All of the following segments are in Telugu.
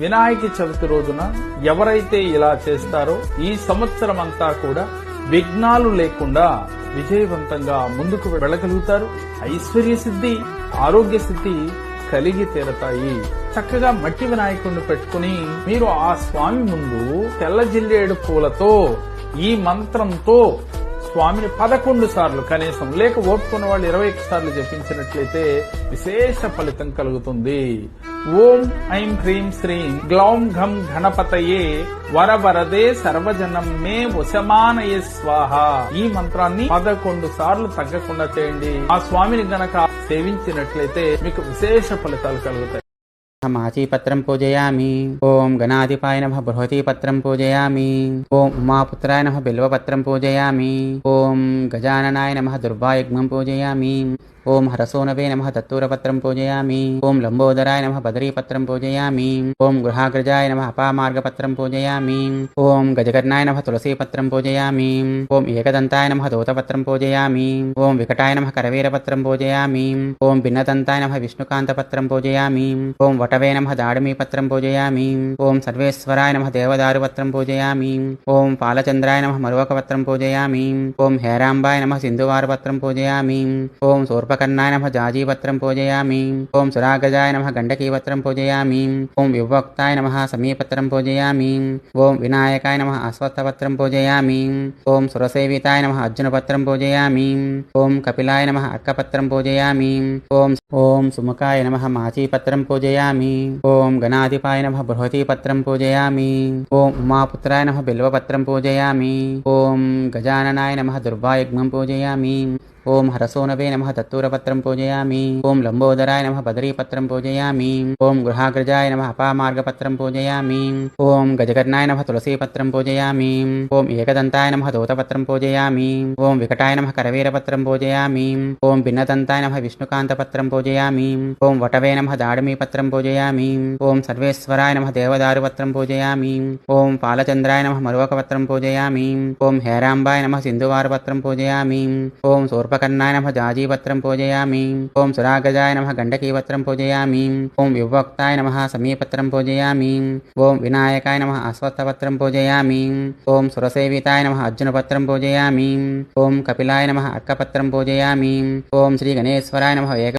వినాయక చవితి రోజున ఎవరైతే ఇలా చేస్తారో ఈ సంవత్సరం అంతా కూడా విఘ్నాలు లేకుండా విజయవంతంగా ముందుకు వెళ్ళగలుగుతారు. ఐశ్వర్య సిద్ధి ఆరోగ్య సిద్ధి కలిగి తీరతాయి. చక్కగా మట్టి వినాయకుడిని పెట్టుకుని మీరు ఆ స్వామి ముందు తెల్ల జిల్లేడు పూలతో ఈ మంత్రంతో స్వామిని పదకొండు సార్లు కనీసం లేక ఓపుకున్న వాళ్ళు ఇరవై సార్లు జపించినట్లయితే విశేష ఫలితం కలుగుతుంది. ఓం ఐం హ్రీం శ్రీం గ్లౌం ఘం గణపతయే వరవరదే సర్వజనం మే వశమానయ స్వాహ. ఈ మంత్రాన్ని పదకొండు సార్లు తగ్గకుండా చేయండి. ఆ స్వామిని గనక సేవించినట్లయితే మీకు విశేష ఫలితాలు కలుగుతాయి. మాచీపత్రం పూజయామి ఓం గణాధిపాయ నమ బృహతీపత్రం పూజయామి ఓం ఉమాపుత్రాయ నమ బిల్వపత్రం పూజయామి ఓం గజాననాయ నమ దుర్వాయుగ్మం పూజయామి ఓం హరసోనవే నమ దత్తూరపత్రం పూజయామి ఓం లంబోదరాయ నమ బదరీపత్రం పూజయామి ఓం గృహాగ్రజాయ నమ అపామార్గపత్రం పూజయామి ఓం గజకర్ణాయ నమ తులసీపత్రం పూజయామి ఓం ఏకదంతాయ నమ దూతపత్రం పూజయామి ఓం వికటాయ నమ కరవీరపత్రం పూజయామి ఓం భిన్నదంతాయ నమ విష్ణుకాంతపత్రం పూజయామి ఓం వటవే నమ దాడిమీపత్రం పూజయామి ఓం సర్వేశ్వరాయ నమ దేవదారుపత్రం పూజయామి ఓం పాలచంద్రాయ నమ మరువకపత్రం పూజయామి ఓం హేరాంబాయ నమ సింధువారపత్రం పూజయామి ఓం శూర్పకర్ణాయ నమ జాజీపత్రం పూజయామి ఓం సురాగజాయ నమ గండకీపత్రం పూజయామి ఓం వివక్తాయ నమ సమీపత్రం పూజయామి ఓం వినాయకాయ నమ అశ్వత్థపత్రం పూజయామి ఓం సురసేవితాయ నమ అర్జునపత్రం పూజయామి ఓం కపిలాయ నమ అర్కపత్రం పూజయామి ఓం ఓం సుముఖాయ నమ మాచీపత్రం పూజయామి ఓం గణాధిపాయ నమ బృహతీపత్రం పూజయామి ఓం ఉమాపుత్రాయ నమ బిల్వపత్రం పూజయామి ఓం గజాననాయ నమ దుర్వాయుగ్మం పూజయామి ఓం హరసోనవే నమ దత్తూరపత్రం పూజయామి ఓం లంబోదరాయ నమ బదరీపత్రం పూజయామి ఓం గృహాగ్రజాయ నమ అపామార్గపత్రం పూజయామి ఓం గజకర్ణాయ నమ తులసీపత్రం పూజయామి ఓం ఏకదంతాయ నమ దూతపత్రం పూజయామి ఓం వికటాయ నమ కరవీరపత్రం పూజయామి ఓం భిన్నదంతాయ నమ విష్ణుకాంతపత్రం పూజయామి ఓం వటవే నమ దాడిమీపత్రం పూజయామి ఓం సర్వేశ్వరాయ నమ దేవదారుపత్రం పూజయామి ఓం పాలచంద్రాయ నమ మరువకపత్రం పూజయామి ఓం హేరాంబాయ నమ సింధువారపత్రం పూజయామి ఓం శూర్పకర్ణాయ నమ జాజీపత్రం పూజయామి ఓం సురాగజాయ నమ గండకీపత్రం పూజయామి ఓం విభక్తాయ నమ సమీపత్రం పూజయామి ఓం వినాయకాయ నమ అశ్వత్థపత్రం పూజయామి ఓం సురసేవితాయ నమ అర్జునపత్రం పూజయామి ఓం కపిలాయ నమ అర్కపత్రం పూజయామి ఓం శ్రీ గణేశ్వరాయ నమ ఏక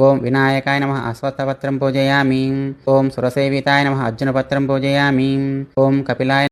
ఓం వినాయకాయ నమ అశ్వత్థపత్రం పూజయామి ఓం సురసేవితాయ నమ అర్జునపత్రం పూజయామి ఓం కపిలాయ